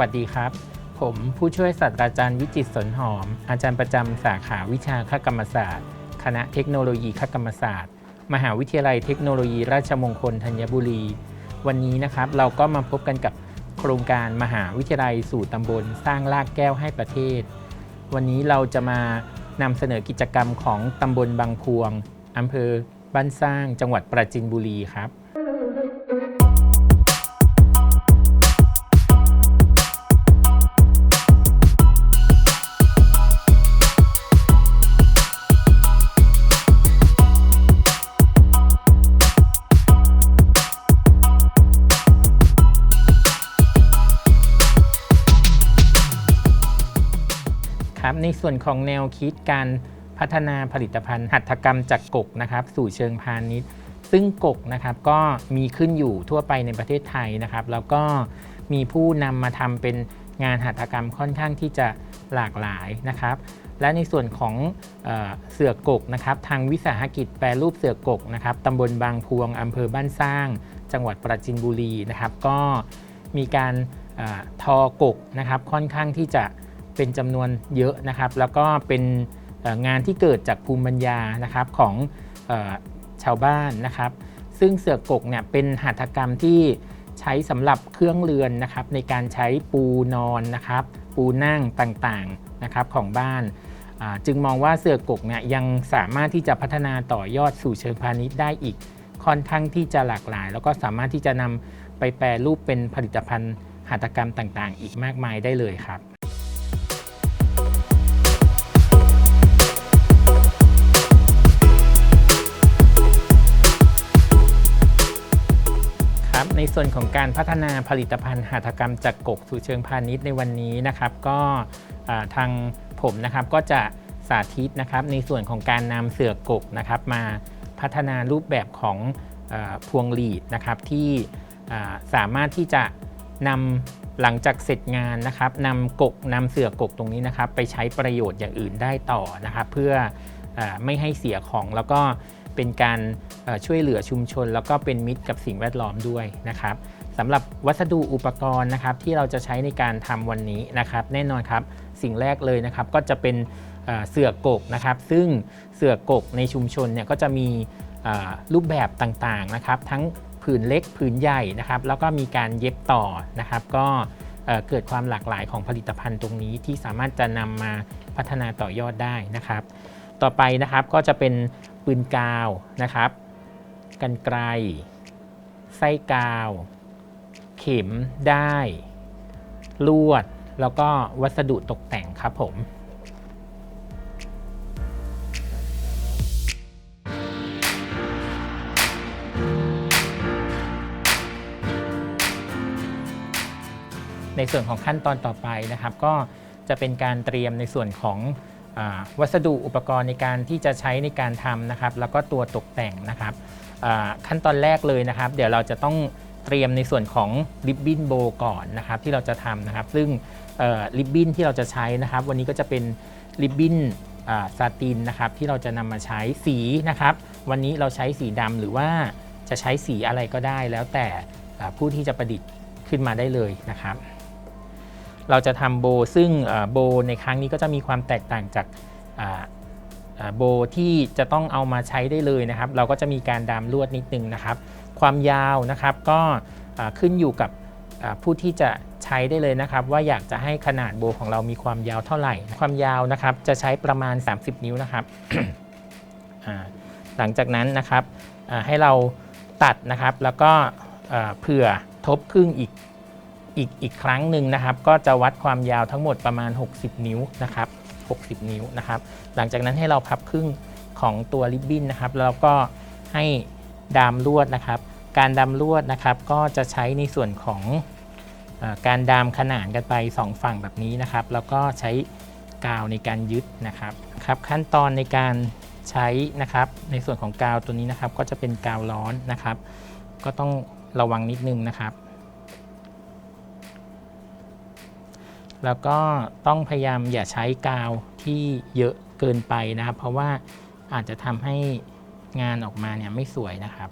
สวัสดีครับ ผมผู้ช่วยศาสตราจารย์วิจิตสนหอม อาจารย์ประจำสาขาวิชาคกรรมศาสตร์ คณะเทคโนโลยีคกรรมศาสตร์ มหาวิทยาลัยเทคโนโลยีราชมงคลธัญบุรี วันนี้นะครับเราก็มาพบกันกับโครงการมหาวิทยาลัยสู่ตำบล สร้างรากแก้วให้ประเทศ วันนี้เราจะมานำเสนอกิจกรรมของตำบลบางพวงอำเภอบ้านสร้างจังหวัดปราจีนบุรีครับ ในส่วนของแนวคิดการพัฒนาผลิตภัณฑ์หัตถกรรมจากกกนะครับ สู่เชิงพาณิชย์ ซึ่งกกนะครับก็มีขึ้นอยู่ทั่วไปในประเทศไทยนะครับ แล้วก็มีผู้นำมาทำเป็นงานหัตถกรรมค่อนข้างที่จะหลากหลายนะครับ และในส่วนของเออเสือกกนะครับ ทางวิสาหกิจแปรรูปเสือกกนะครับตำบลบางพวงอำเภอบ้านสร้าง จังหวัดปราจีนบุรีนะครับ ก็มีการเออทอกกนะครับค่อนข้างที่จะ เป็นจำนวนเยอะนะครับ แล้วก็เป็นงานที่เกิดจากภูมิปัญญานะครับของออชาวบ้านนะครับ ซึ่งเสือกกเนี่ยเป็นหัตถกรรมที่ใช้สำหรับเครื่องเรือนนะครับ ในการใช้ปูนอนนะครับ ปูนั่งต่างๆนะครับของบ้านจึงมองว่าเสือกกเนี่ยยังสามารถที่จะพัฒนาต่อยอดสู่เชิงพาณิชย์ได้อีกค่อนข้างที่จะหลากหลาย แล้วก็สามารถที่จะนำไปแปรรูปเป็นผลิตภัณฑ์หัตถกรรมต่างๆ อีกมากมายได้เลยครับ ในส่วนของการพัฒนาผลิตภัณฑ์หัตถกรรมจากกกสู่เชิงพาณิชย์ในวันนี้นะครับ ก็ทางผมนะครับก็จะสาธิตนะครับในส่วนของการนำเสือกกนะครับมาพัฒนารูปแบบของอพวงหลีดนะครับที่สามารถที่จะนำหลังจากเสร็จงานนะครับนำกกนำเสือกกตรงนี้นะครับ ไปใช้ประโยชน์อย่างอื่นได้ต่อนะครับ เพื่ออไม่ให้เสียของแล้วก็เป็นการ ช่วยเหลือชุมชน แล้วก็เป็นมิตรกับสิ่งแวดล้อมด้วยนะครับสำหรับวัสดุอุปกรณ์นะครับที่เราจะใช้ในการทำวันนี้นะครับ แน่นอนครับสิ่งแรกเลยนะครับก็จะเป็นเอ่อเสือกกนะครับ ซึ่งเสือกกในชุมชนเนี่ยก็จะมีรูปแบบต่างๆนะครับทั้งผืนเล็กผืนใหญ่นะครับแล้วก็มีการเย็บต่อนะครับ ก็เอ่อเกิดความหลากหลายของผลิตภัณฑ์ตรงนี้ที่สามารถจะนำมาพัฒนาต่อยอดได้นะครับ ต่อไปนะครับก็จะเป็นปืนกาวนะครับ กันไกล ไส้กาว เข็มได้ ลวด แล้วก็วัสดุตกแต่งครับผมในส่วนของขั้นตอนต่อไปนะครับ ก็จะเป็นการเตรียมในส่วนของอวัสดุอุปกรณ์ในการที่จะใช้ในการทำนะครับ แล้วก็ตัวตกแต่งนะครับ ขั้นตอนแรกเลยนะครับ เดี๋ยวเราจะต้องเตรียมในส่วนของริบบิ้นโบก่อนนะครับที่เราจะทำนะครับ ซึ่งริบบิ้นที่เราจะใช้นะครับ วันนี้ก็จะเป็นริบบิ้นซาตินนะครับที่เราจะนำมาใช้สีนะครับ วันนี้เราใช้สีดำหรือว่าจะใช้สีอะไรก็ได้ แล้วแต่ผู้ที่จะประดิษฐ์ขึ้นมาได้เลยนะครับ เราจะทำโบซึ่งโบในครั้งนี้ก็จะมีความแตกต่างจาก โบที่จะต้องเอามาใช้ได้เลยนะครับ เราก็จะมีการดามลวดนิดนึงนะครับ ความยาวนะครับก็ขึ้นอยู่กับผู้ที่จะใช้ได้เลยนะครับ ว่าอยากจะให้ขนาดโบของเรามีความยาวเท่าไหร่ ความยาวนะครับจะใช้ประมาณ 30 นิ้วนะครับหลังจากนั้นนะครับให้เราตัดนะครับแล้วก็เผื่อทบครึ่งอีกอีกอีกครั้งหนึ่งนะครับ ก็จะวัดความยาวทั้งหมดประมาณ 60 นิ้วนะครับ 60 นิ้วนะครับ หลังจากนั้นให้เราพับครึ่งของตัวริบบิ้นนะครับ แล้วก็ให้ดามลวดนะครับ การดามลวดนะครับ ก็จะใช้ในส่วนของอการดามขนานกันไป 2 ฝั่งแบบนี้นะครับ แล้วก็ใช้กาวในการยึดนะครับครับขั้นตอนในการใช้นะครับ ในส่วนของกาวตัวนี้นะครับ ก็จะเป็นกาวร้อนนะครับ ก็ต้องระวังนิดนึงนะครับ แล้วก็ต้องพยายามอย่าใช้กาวที่เยอะเกินไปนะครับ เพราะว่าอาจจะทำให้งานออกมาเนี่ยไม่สวยนะครับ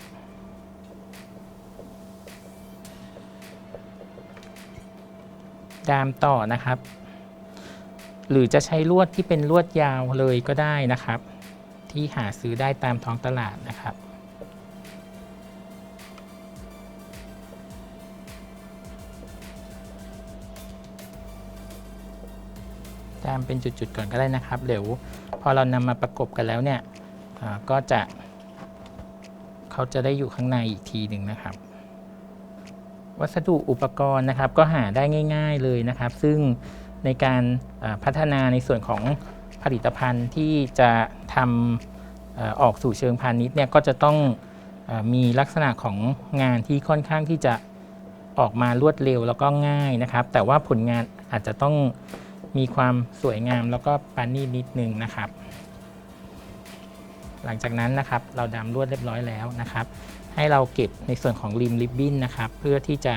ดามต่อนะครับ หรือจะใช้ลวดที่เป็นลวดยาวเลยก็ได้นะครับ ที่หาซื้อได้ตามท้องตลาดนะครับ ดามเป็นจุดๆก่อนก็ได้นะครับเดี๋ยวพอเรานำมาประกบกันแล้วเนี่ยก็จะเขาจะได้อยู่ข้างในอีกทีหนึ่งนะครับ วัสดุอุปกรณ์นะครับก็หาได้ง่าย ๆเลยนะครับ ซึ่งในการพัฒนาในส่วนของผลิตภัณฑ์ที่จะทำออกสู่เชิงพาณิชย์เนี่ยก็จะต้องมีลักษณะของงานที่ค่อนข้างที่จะออกมารวดเร็วแล้วก็ง่ายนะครับ แต่ว่าผลงานอาจจะต้อง มีความสวยงามแล้วก็ปานนีตนิดนึงนะครับ หลังจากนั้นนะครับเราดามลวดเรียบร้อยแล้วนะครับ ให้เราเก็บในส่วนของริมริบบิ้นนะครับ เพื่อที่จะ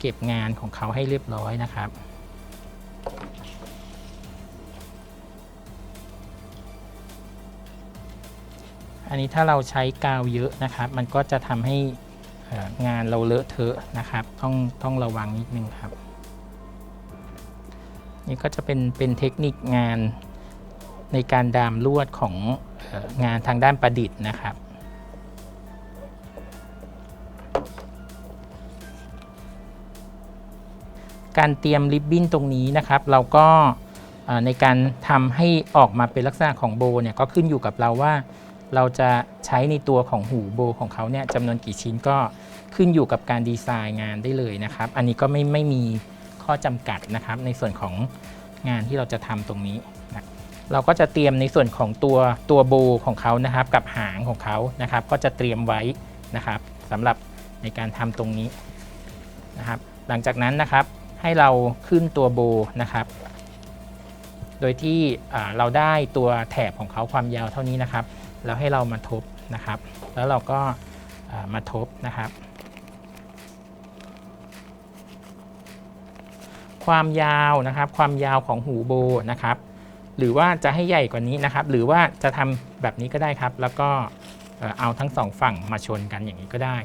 เก็บงานของเขาให้เรียบร้อยนะครับอันนี้ถ้าเราใช้กาวเยอะนะครับ มันก็จะทำให้งานเราเลอะเทอะนะครับ ต้องต้องระวังนิดนึงครับ นี่ก็จะเป็นเป็นเทคนิคงานในการดามลวดของงานทางด้านประดิษฐ์นะครับ การเตรียมริบบิ้นตรงนี้นะครับ เราก็ในการทำให้ออกมาเป็นลักษณะของโบเนี่ยก็ขึ้นอยู่กับเราว่า เราจะใช้ในตัวของหูโบของเขาเนี่ยจำนวนกี่ชิ้นก็ขึ้นอยู่กับการดีไซน์งานได้เลยนะครับ อันนี้ก็ไม่ไม่มี ข้อจำกัดนะครับ ในส่วนของงานที่เราจะทำตรงนี้นะเราก็จะเตรียมในส่วนของตัวตัวโบของเขานะครับ กับหางของเขานะครับ ก็จะเตรียมไว้นะครับสำหรับในการทำตรงนี้นะครับ หลังจากนั้นนะครับให้เราขึ้นตัวโบนะครับ โดยที่เราได้ตัวแถบของเขาความยาวเท่านี้นะครับ แล้วให้เรามาทบนะครับ แล้วเราก็มาทบนะครับ ความยาวนะครับ ความยาวของหูโบนะครับ หรือว่าจะให้ใหญ่กว่านี้นะครับ หรือว่าจะทำแบบนี้ก็ได้ครับ แล้วก็เอ่อเอาทั้งสองฝั่งมาชนกันอย่างนี้ก็ได้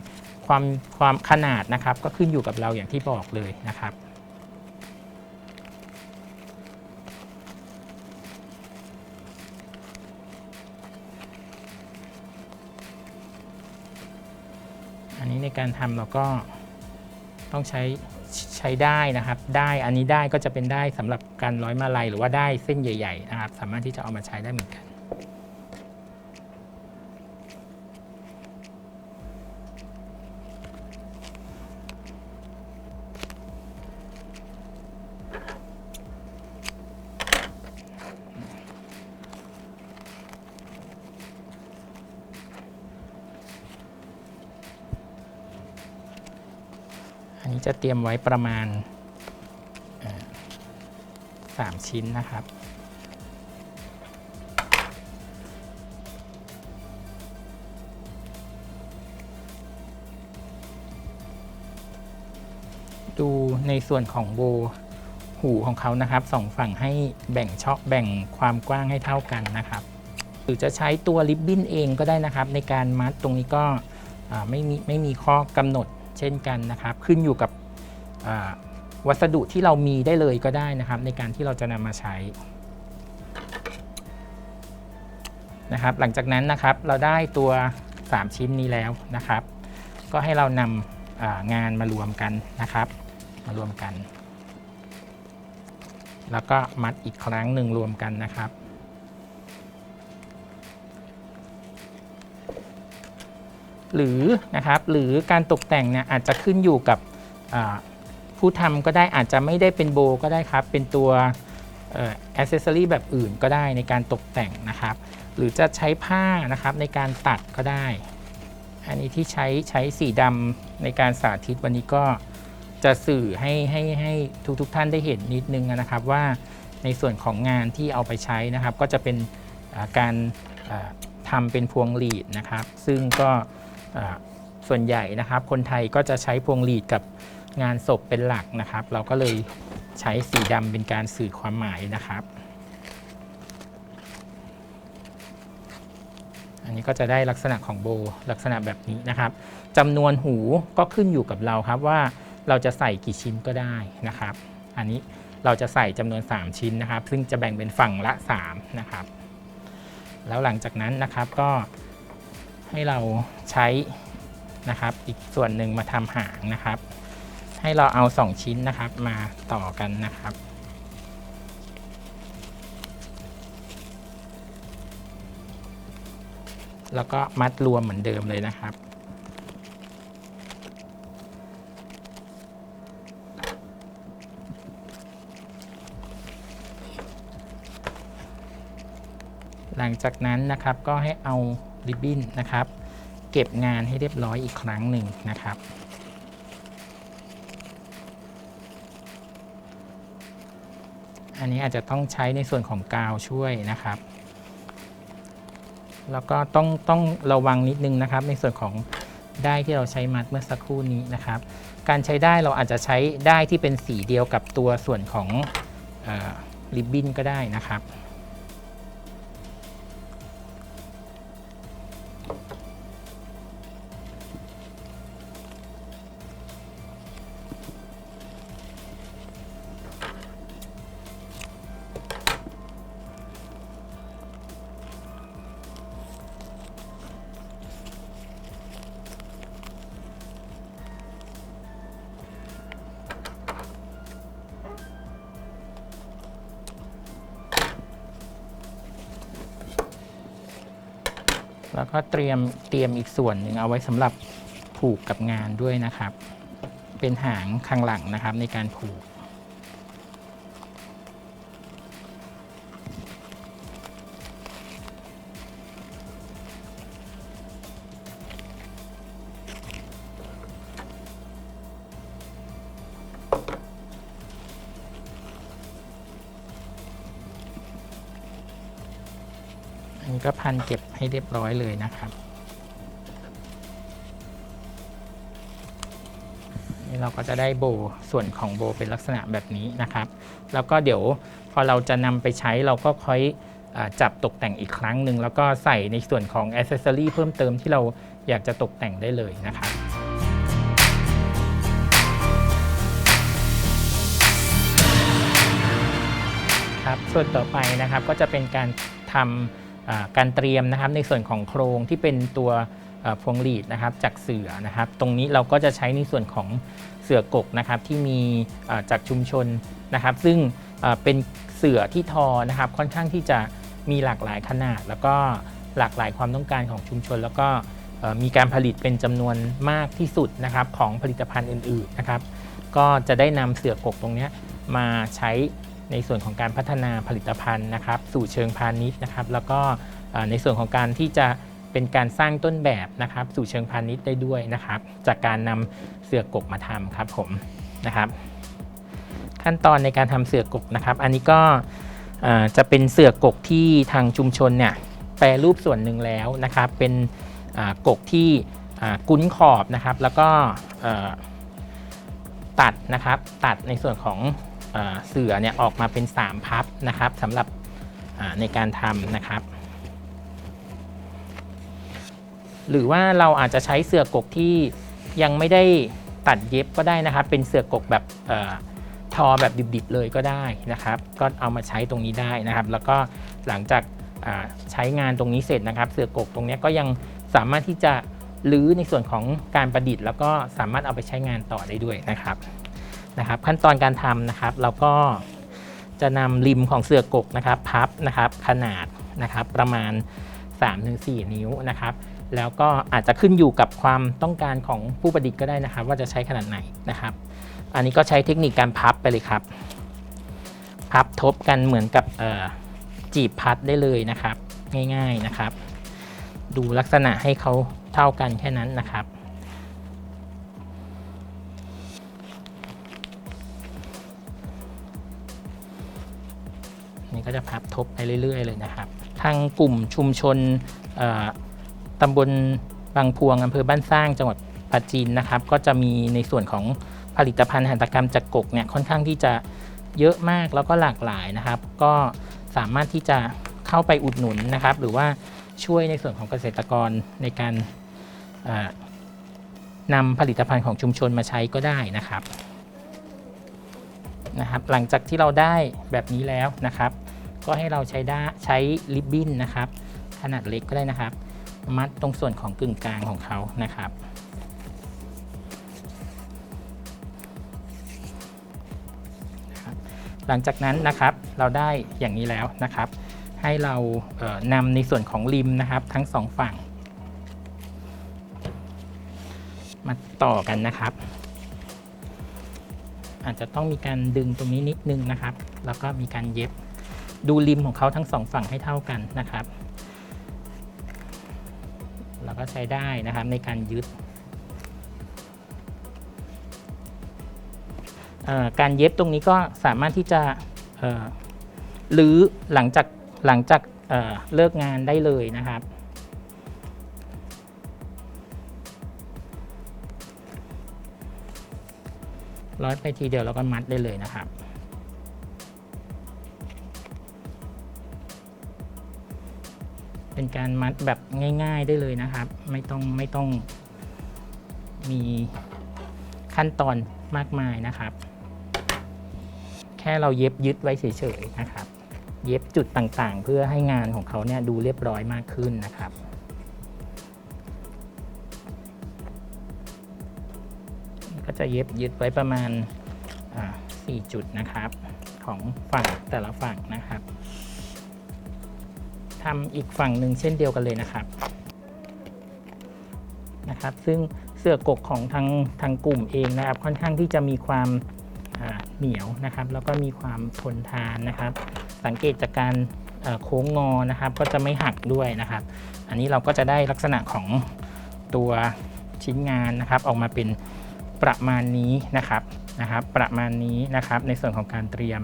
ความความขนาดนะครับก็ขึ้นอยู่กับเราอย่างที่บอกเลยนะครับอันนี้ในการทำเราก็ต้องใช้ ใช้ได้นะครับ ได้อันนี้ได้ก็จะเป็นได้สำหรับการร้อยมาลัยหรือว่าได้เส้นใหญ่ ๆ นะครับ สามารถที่จะเอามาใช้ได้เหมือนกัน นี้จะเตรียมไว้ประมาณเอ่อสามชิ้นนะครับ ดูในส่วนของโบหูของเขานะครับสองฝั่งให้แบ่งช่องแบ่งความกว้างให้เท่ากันนะครับ หรือจะใช้ตัวริบบิ้นเองก็ได้นะครับ ในการมัดตรงนี้ก็ไม่มีไม่มีข้อกำหนด เช่นกันนะครับ ขึ้นอยู่กับวัสดุที่เรามีได้เลยก็ได้นะครับ ในการที่เราจะนำมาใช้นะครับ หลังจากนั้นนะครับเราได้ตัว 3 ชิ้นนี้แล้วนะครับ ก็ให้เรานำางานมารวมกันนะครับ มารวมกัน แล้วก็มัดอีกครั้งหนึ่งรวมกันนะครับ หรือนะครับหรือการตกแต่งเนี่ยอาจจะขึ้นอยู่กับผู้ทำก็ได้อาจจะไม่ได้เป็นโบก็ได้ครับ เป็นตัวอ c เซสซอรีแบบอื่นก็ได้ในการตกแต่งนะครับ หรือจะใช้ผ้านะครับในการตัดก็ได้ อันนี้ที่ใช้ใช้สีดำในการสาธิตวันนี้ก็จะสื่อให้ให้ให้ทุกทุกท่านได้เห็นนิดนึงนะครับว่าในส่วนของงานที่เอาไปใช้นะครับ ก็จะเป็นการอ่าทำเป็นพวงหลีดนะครับ ซึ่งก็ ส่วนใหญ่นะครับ คนไทยก็จะใช้พวงหลีดกับงานศพเป็นหลักนะครับ เราก็เลยใช้สีดำเป็นการสื่อความหมายนะครับ อันนี้ก็จะได้ลักษณะของโบลักษณะแบบนี้นะครับจำนวนหูก็ขึ้นอยู่กับเราครับว่าเราจะใส่กี่ชิ้นก็ได้นะครับ อันนี้เราจะใส่จำนวน 3 ชิ้นนะครับ ซึ่งจะแบ่งเป็นฝั่งละ3นะครับ แล้วหลังจากนั้นนะครับก็ ให้เราใช้นะครับ อีกส่วนหนึ่งมาทำหางนะครับ ให้เราเอา 2 ชิ้นนะครับมาต่อกันนะครับแล้วก็มัดรวมเหมือนเดิมเลยนะครับ หลังจากนั้นนะครับก็ให้เอา ริบบิ้นนะครับ เก็บงานให้เรียบร้อยอีกครั้งหนึ่งนะครับ อันนี้อาจจะต้องใช้ในส่วนของกาวช่วยนะครับ แล้วก็ต้องต้องระวังนิดนึงนะครับ ในส่วนของได้ที่เราใช้มัดเมื่อสักครู่นี้นะครับ การใช้ได้เราอาจจะใช้ได้ที่เป็นสีเดียวกับตัวส่วนของริบบิ้นก็ได้นะครับ แล้วก็เตรียมเตรียมอีกส่วนหนึ่งเอาไว้สำหรับผูกกับงานด้วยนะครับ เป็นหางข้างหลังนะครับในการผูก ให้เรียบร้อยเลยนะครับเราก็จะได้โบส่วนของโบเป็นลักษณะแบบนี้นะครับ แล้วก็เดี๋ยวพอเราจะนำไปใช้เราก็ค่อยอจับตกแต่งอีกครั้งหนึ่งแล้วก็ใส่ในส่วนของอ c เซสซอรีเพิ่มเติมที่เราอยากจะตกแต่งได้เลยนะครับครับส่วนต่อไปนะครับก็จะเป็นการทำ การเตรียมนะครับในส่วนของโครงที่เป็นตัวพวงหลีดนะครับจากเสือนะครับ ตรงนี้เราก็จะใช้ในส่วนของเสือกกนะครับที่มีจากชุมชนนะครับ ซึ่งเป็นเสือที่ทอนะครับค่อนข้างที่จะมีหลากหลายขนาด แล้วก็หลากหลายความต้องการของชุมชน แล้วก็มีการผลิตเป็นจำนวนมากที่สุดนะครับของผลิตภัณฑ์อื่นๆนะครับ ก็จะได้นำเสือกกตรงนี้มาใช้ ในส่วนของการพัฒนาผลิตภัณฑ์นะครับสู่เชิงพาณิชย์นะครับ แล้วก็ในส่วนของการที่จะเป็นการสร้างต้นแบบนะครับ สู่เชิงพาณิชย์ได้ด้วยนะครับ จากการนำเสือกกมาทำครับผมนะครับ ขั้นตอนในการทำเสือกกนะครับ อันนี้ก็จะเป็นเสือกกที่ทางชุมชนเนี่ยแปรรูปส่วนหนึ่งแล้วนะครับ เป็นกกที่กุ้นขอบนะครับ แล้วก็ตัดนะครับตัดในส่วนของ เสือเนี่ยออกมาเป็น 3 พับนะครับสำหรับในการทำนะครับ หรือว่าเราอาจจะใช้เสือกกที่ยังไม่ได้ตัดเย็บก็ได้นะครับ เป็นเสือกกแบบอทอแบบดิบๆเลยก็ได้นะครับ ก็เอามาใช้ตรงนี้ได้นะครับ แล้วก็หลังจากใช้งานตรงนี้เสร็จนะครับ เสือกกตรงนี้ก็ยังสามารถที่จะรื้อในส่วนของการประดิษฐ์ แล้วก็สามารถเอาไปใช้งานต่อได้ด้วยนะครับ นะครับ ขั้นตอนการทำนะครับ เราก็จะนำริมของเสือกกนะครับ พับนะครับขนาดนะครับ ประมาณ 3-4 นิ้วนะครับ แล้วก็อาจจะขึ้นอยู่กับความต้องการของผู้ประดิษฐ์ก็ได้นะครับ ว่าจะใช้ขนาดไหนนะครับ อันนี้ก็ใช้เทคนิคการพับไปเลยครับ พับทบกันเหมือนกับจีบพัดได้เลยนะครับ ง่าย ๆนะครับ ดูลักษณะให้เขาเท่ากันแค่นั้นนะครับ นี่ก็จะพับทบไปเรื่อย ๆ เลยนะครับ ทางกลุ่มชุมชนตำบลบางพวงอำเภอบ้านสร้างจังหวัดปราจีนนะครับ ก็จะมีในส่วนของผลิตภัณฑ์หัตถกรรมจากกกเนี่ยค่อนข้างที่จะเยอะมากแล้วก็หลากหลายนะครับ ก็สามารถที่จะเข้าไปอุดหนุนนะครับ หรือว่าช่วยในส่วนของเกษตรกรในการนำผลิตภัณฑ์ของชุมชนมาใช้ก็ได้นะครับ นะครับหลังจากที่เราได้แบบนี้แล้วนะครับ ก็ให้เราใช้ได้ใช้ริบบิ้นนะครับ ขนาดเล็กก็ได้นะครับ มัดตรงส่วนของกึ่งกลางของเขานะครับหลังจากนั้นนะครับเราได้อย่างนี้แล้วนะครับ ให้เราเนำในส่วนของริมนะครับ ทั้งสองฝั่ง มาต่อกันนะครับ อาจจะต้องมีการดึงตรงนี้นิดนึงนะครับ แล้วก็มีการเย็บดูริมของเขาทั้งสองฝั่งให้เท่ากันนะครับแล้วก็ใช้ได้นะครับในการยึด การเย็บตรงนี้ก็สามารถที่จะเอ่อรื้อหลังจากหลังจากเเลิกงานได้เลยนะครับ ร้อยไปทีเดียวแล้วก็มัดได้เลยนะครับ เป็นการมัดแบบง่าย ๆได้เลยนะครับ ไม่ต้องไม่ต้องมีขั้นตอนมากมายนะครับ แค่เราเย็บยึดไว้เฉยๆนะครับ เย็บจุดต่างๆ เพื่อให้งานของเขาเนี่ยดูเรียบร้อยมากขึ้นนะครับ ก็จะเย็บยึดไว้ประมาณอ่า4จุดนะครับของฝั่งแต่ละฝั่งนะครับทำอีกฝั่งหนึ่งเช่นเดียวกันเลยนะครับนะครับ ซึ่งเสื้อกกของทางทางกลุ่มเองนะครับ ค่อนข้างที่จะมีความเหนียวนะครับ แล้วก็มีความทนทานนะครับ สังเกตจากการโค้งงอนะครับ ก็จะไม่หักด้วยนะครับ อันนี้เราก็จะได้ลักษณะของตัวชิ้นงานนะครับ ออกมาเป็น ประมาณนี้นะครับนะครับ ประมาณนี้นะครับในส่วนของการเตรียม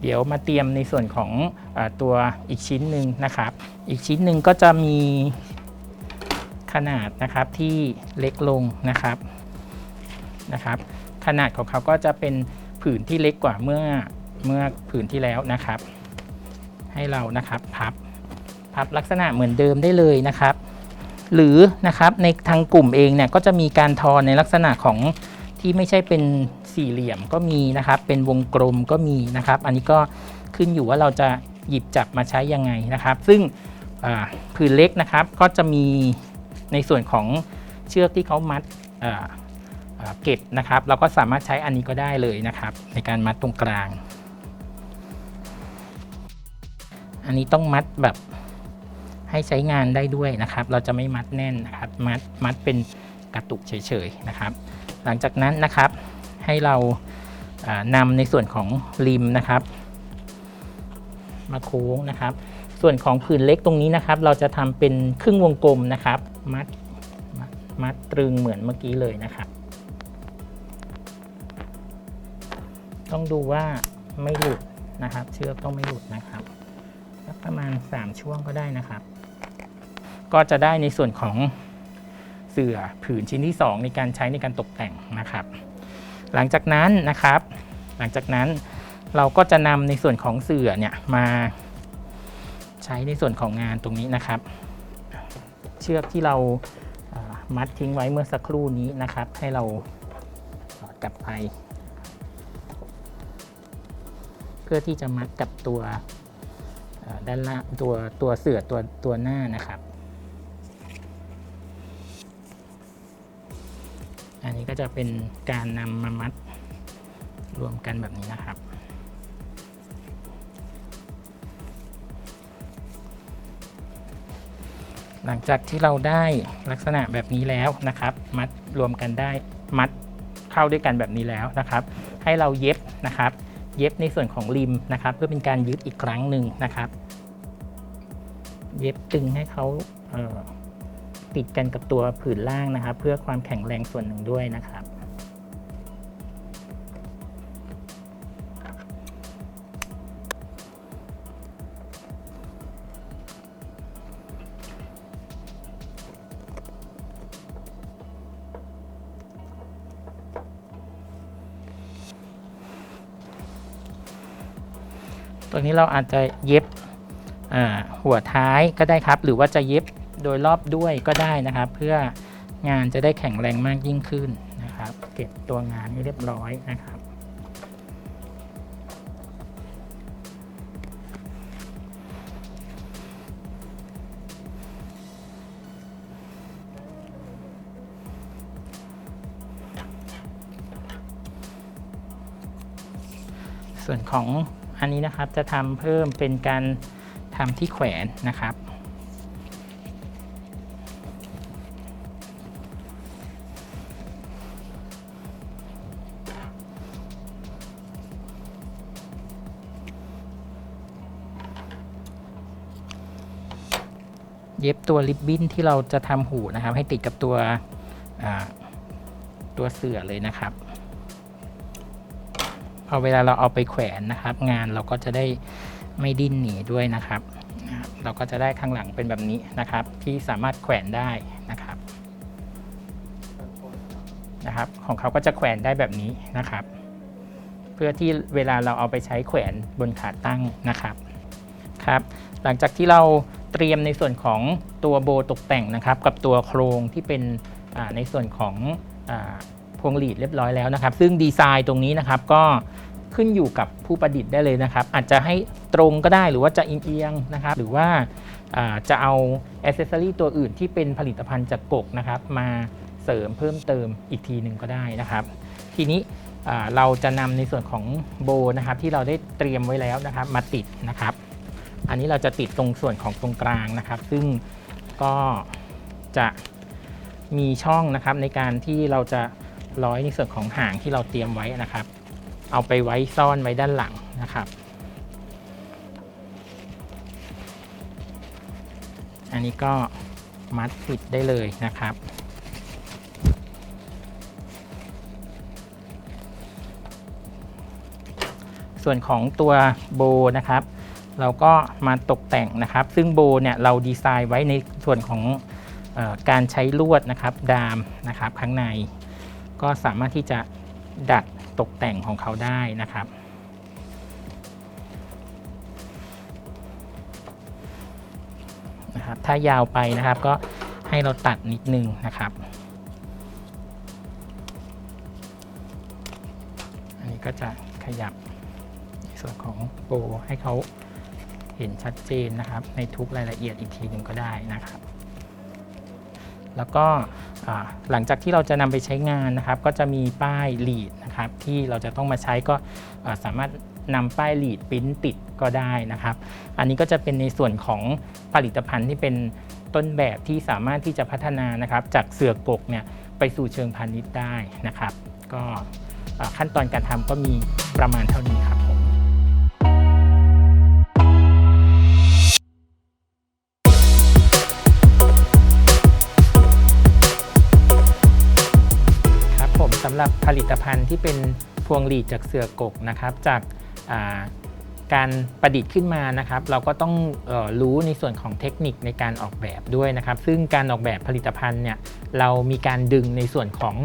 เดี๋ยวมาเตรียมในส่วนของออตัวอีกชิ้นหนึ่งนะครับ อีกชิ้นหนึ่งก็จะมีขนาดนะครับที่เล็กลงนะครับนะครับ ขนาดของเขาก็จะเป็นผืนที่เล็กกว่าเมื่อเมื่อผืนที่แล้วนะครับ ให้เรานะครับพับพับลักษณะเหมือนเดิมได้เลยนะครับ หรือนะครับในทางกลุ่มเองเนี่ยก็จะมีการทอในลักษณะของ ที่ไม่ใช่เป็นสี่เหลี่ยมก็มีนะครับ เป็นวงกลมก็มีนะครับ อันนี้ก็ขึ้นอยู่ว่าเราจะหยิบจับมาใช้ยังไงนะครับ ซึ่งผืนเล็กนะครับก็จะมีในส่วนของเชือกที่เขามัดเก็บนะครับ เราก็สามารถใช้อันนี้ก็ได้เลยนะครับ ในการมัดตรงกลาง อันนี้ต้องมัดแบบให้ใช้งานได้ด้วยนะครับ เราจะไม่มัดแน่นนะครับ มัดมัดเป็นกระตุกเฉยๆนะครับ หลังจากนั้นนะครับให้เรานำในส่วนของริมนะครับ มาโค้งนะครับ ส่วนของผืนเล็กตรงนี้นะครับ เราจะทำเป็นครึ่งวงกลมนะครับมัดมัดมัดตรึงเหมือนเมื่อกี้เลยนะครับ ต้องดูว่าไม่หลุดนะครับ เชือกต้องไม่หลุดนะครับประมาณ 3 ช่วงก็ได้นะครับ ก็จะได้ในส่วนของ เสื่อผืนชิ้นที่ 2 ในการใช้ในการตกแต่งนะครับ หลังจากนั้นนะครับ หลังจากนั้นเราก็จะนำในส่วนของเสื่อเนี่ยมาใช้ในส่วนของงานตรงนี้นะครับ เชือกที่เรามัดทิ้งไว้เมื่อสักครู่นี้นะครับ ให้เราสอดกลับไป เพื่อที่จะมัดกับตัวด้านล่างตัวตัวเสื่อตัวตัวหน้านะครับ อันนี้ก็จะเป็นการนำมามัดรวมกันแบบนี้นะครับ หลังจากที่เราได้ลักษณะแบบนี้แล้วนะครับ มัดรวมกันได้มัดเข้าด้วยกันแบบนี้แล้วนะครับ ให้เราเย็บนะครับ เย็บในส่วนของริมนะครับ เพื่อเป็นการยึดอีกครั้งหนึ่งนะครับ เย็บตึงให้เขาเออ ติดกันกับตัวผืนล่างนะครับ เพื่อความแข็งแรงส่วนหนึ่งด้วยนะครับตัวนี้เราอาจจะเย็บหัวท้ายก็ได้ครับ หรือว่าจะเย็บ โดยรอบด้วยก็ได้นะครับ เพื่องานจะได้แข็งแรงมากยิ่งขึ้นนะครับ เก็บตัวงานให้เรียบร้อยนะครับ ส่วนของอันนี้นะครับจะทำเพิ่มเป็นการทำที่แขวนนะครับ เย็บตัวริบบิ้นที่เราจะทำหูนะครับ ให้ติดกับตัวตัวเสือเลยนะครับพอเวลาเราเอาไปแขวนนะครับ งานเราก็จะได้ไม่ดิ้นหนีด้วยนะครับ เราก็จะได้ข้างหลังเป็นแบบนี้นะครับ ที่สามารถแขวนได้นะครับนะครับ ของเขาก็จะแขวนได้แบบนี้นะครับ เพื่อที่เวลาเราเอาไปใช้แขวนบนขาตั้งนะครับครับ หลังจากที่เรา เตรียมในส่วนของตัวโบตกแต่งนะครับ กับตัวโครงที่เป็นในส่วนของอพวงหลีดเรียบร้อยแล้วนะครับ ซึ่งดีไซน์ตรงนี้นะครับก็ขึ้นอยู่กับผู้ประดิษฐ์ได้เลยนะครับ อาจจะให้ตรงก็ได้หรือว่าจะเอียงนะครับ หรือว่าจะเอาอ c เซสซอรี่ตัวอื่นที่เป็นผลิตภัณฑ์จากกกนะครับ มาเสริมเพิ่มเติมอีกทีหนึ่งก็ได้นะครับ ทีนี้เราจะนำในส่วนของโบนะครับที่เราได้เตรียมไว้แล้วนะครับ มาติดนะครับ อันนี้เราจะติดตรงส่วนของตรงกลางนะครับ ซึ่งก็จะมีช่องนะครับในการที่เราจะร้อยในส่วนของหางที่เราเตรียมไว้นะครับ เอาไปไว้ซ่อนไว้ด้านหลังนะครับ อันนี้ก็มัดปิดได้เลยนะครับส่วนของตัวโบนะครับ เราก็มาตกแต่งนะครับ ซึ่งโบเนี่ยเราดีไซน์ไว้ในส่วนของออการใช้ลวดนะครับดามนะครับข้างใน ก็สามารถที่จะดัดตกแต่งของเขาได้นะครับนะครับ ถ้ายาวไปนะครับก็ให้เราตัดนิดนึงนะครับ อันนี้ก็จะขยับในส่วนของโบให้เขา เห็นชัดเจนนะครับ ในทุกรายละเอียดอีกทีหนึ่งก็ได้นะครับ แล้วก็หลังจากที่เราจะนำไปใช้งานนะครับ ก็จะมีป้ายลีดนะครับ ที่เราจะต้องมาใช้ก็สามารถนำป้ายลีดปริ้นติดก็ได้นะครับ อันนี้ก็จะเป็นในส่วนของผลิตภัณฑ์ที่เป็นต้นแบบที่สามารถที่จะพัฒนานะครับ จากเสือกกเนี่ยไปสู่เชิงพาณิชย์ได้นะครับ ก็ขั้นตอนการทำก็มีประมาณเท่านี้ครับ สำหรับผลิตภัณฑ์ที่เป็นพวงหลีดจากเสือกกนะครับจากาการประดิษฐ์ขึ้นมานะครับ เราก็ต้องออรู้ในส่วนของเทคนิคในการออกแบบด้วยนะครับ ซึ่งการออกแบบผลิตภัณฑ์เนี่ยเรามีการดึงในส่วนของ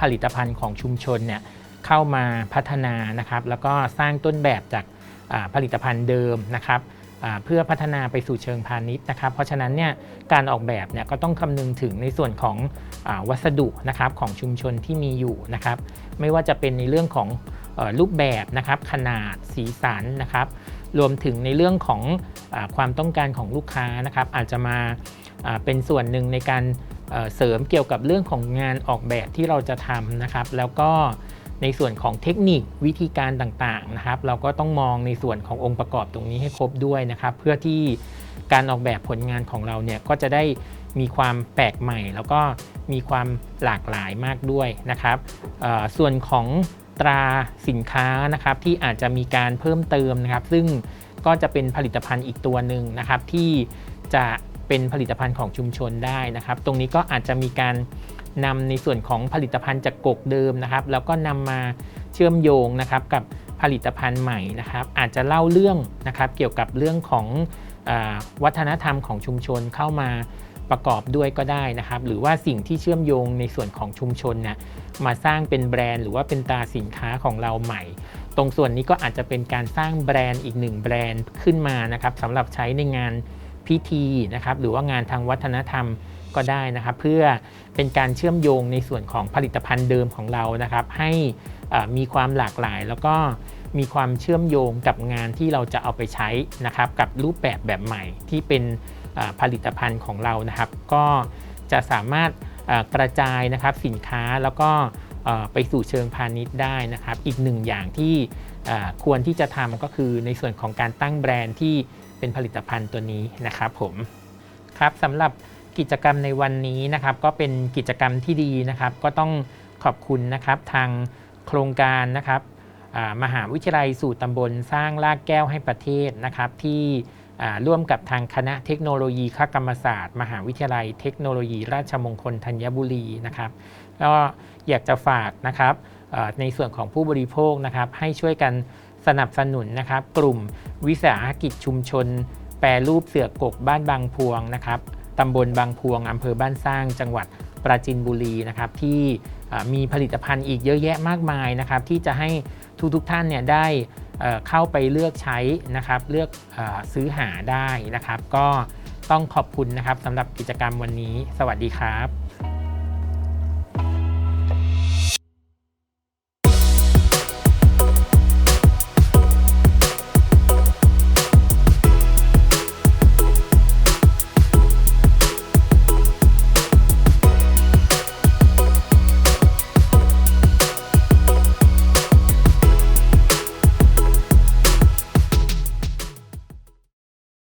ผลิตภัณฑ์ของชุมชนเนี่ยเข้ามาพัฒนานะครับ แล้วก็สร้างต้นแบบจากผลิตภัณฑ์เดิมนะครับ เพื่อพัฒนาไปสู่เชิงพาณิชย์นะครับ เพราะฉะนั้นเนี่ยการออกแบบเนี่ยก็ต้องคำนึงถึงในส่วนของอวัสดุนะครับของชุมชนที่มีอยู่นะครับ ไม่ว่าจะเป็นในเรื่องของอรูปแบบนะครับขนาดสีสันนะครับ รวมถึงในเรื่องของอความต้องการของลูกค้านะครับ อาจจะมาเป็นส่วนหนึ่งในการเสริมเกี่ยวกับเรื่องของงานออกแบบที่เราจะทำนะครับ แล้วก็ ในส่วนของเทคนิควิธีการต่างๆนะครับ เราก็ต้องมองในส่วนขององค์ประกอบตรงนี้ให้ครบด้วยนะครับ เพื่อที่การออกแบบผลงานของเราเนี่ยก็จะได้มีความแปลกใหม่ แล้วก็มีความหลากหลายมากด้วยนะครับส่วนของตราสินค้านะครับที่อาจจะมีการเพิ่มเติมนะครับ ซึ่งก็จะเป็นผลิตภัณฑ์อีกตัวหนึ่งนะครับ ที่จะเป็นผลิตภัณฑ์ของชุมชนได้นะครับ ตรงนี้ก็อาจจะมีการ นำในส่วนของผลิตภัณฑ์จากกกเดิมนะครับ แล้วก็นำมาเชื่อมโยงนะครับกับผลิตภัณฑ์ใหม่นะครับ อาจจะเล่าเรื่องนะครับเกี่ยวกับเรื่องของอวัฒนธรรมของชุมชนเข้ามาประกอบด้วยก็ได้นะครับ หรือว่าสิ่งที่เชื่อมโยงในส่วนของชุมชนเนี่ยมาสร้างเป็นแบรนด์หรือว่าเป็นตราสินค้าของเราใหม่ ตรงส่วนนี้ก็อาจจะเป็นการสร้างแบรนด์อีกหนึ่งแบรนด์ขึ้นมานะครับสำหรับใช้ในงานพิธีนะครับ หรือว่างานทางวัฒนธรรม ก็ได้นะครับ เพื่อเป็นการเชื่อมโยงในส่วนของผลิตภัณฑ์เดิมของเรานะครับ ให้มีความหลากหลายแล้วก็มีความเชื่อมโยงกับงานที่เราจะเอาไปใช้นะครับกับรูปแบบแบบใหม่ที่เป็นผลิตภัณฑ์ของเรานะครับ ก็จะสามารถกระจายนะครับสินค้าแล้วก็ไปสู่เชิงพาณิชย์ได้นะครับ อีกหนึ่งอย่างที่ควรที่จะทำก็คือในส่วนของการตั้งแบรนด์ที่เป็นผลิตภัณฑ์ตัวนี้นะครับผมครับสำหรับ กิจกรรมในวันนี้นะครับ ก็เป็นกิจกรรมที่ดีนะครับ ก็ต้องขอบคุณนะครับทางโครงการนะครับมหาวิทยาลัยสู่ตำบลสร้างรากแก้วให้ประเทศนะครับ ที่ร่วมกับทางคณะเทคโนโลยีคกรรมศาสตร์ มหาวิทยาลัยเทคโนโลยีราชมงคลธัญบุรีนะครับก็อยากจะฝากนะครับในส่วนของผู้บริโภคนะครับ ให้ช่วยกันสนับสนุนนะครับ กลุ่มวิสาหกิจชุมชน แปรรูปเสือกกกบ้านบางพวงนะครับ ตำบลบางพวงอำเภอบ้านสร้าง จังหวัดปราจินบุรีนะครับที่มีผลิตภัณฑ์อีกเยอะแยะมากมายนะครับที่จะให้ทุกทุกท่านเนี่ยได้เข้าไปเลือกใช้นะครับเลือกอซื้อหาได้นะครับ ก็ต้องขอบคุณนะครับสำหรับกิจกรรมวันนี้ สวัสดีครับ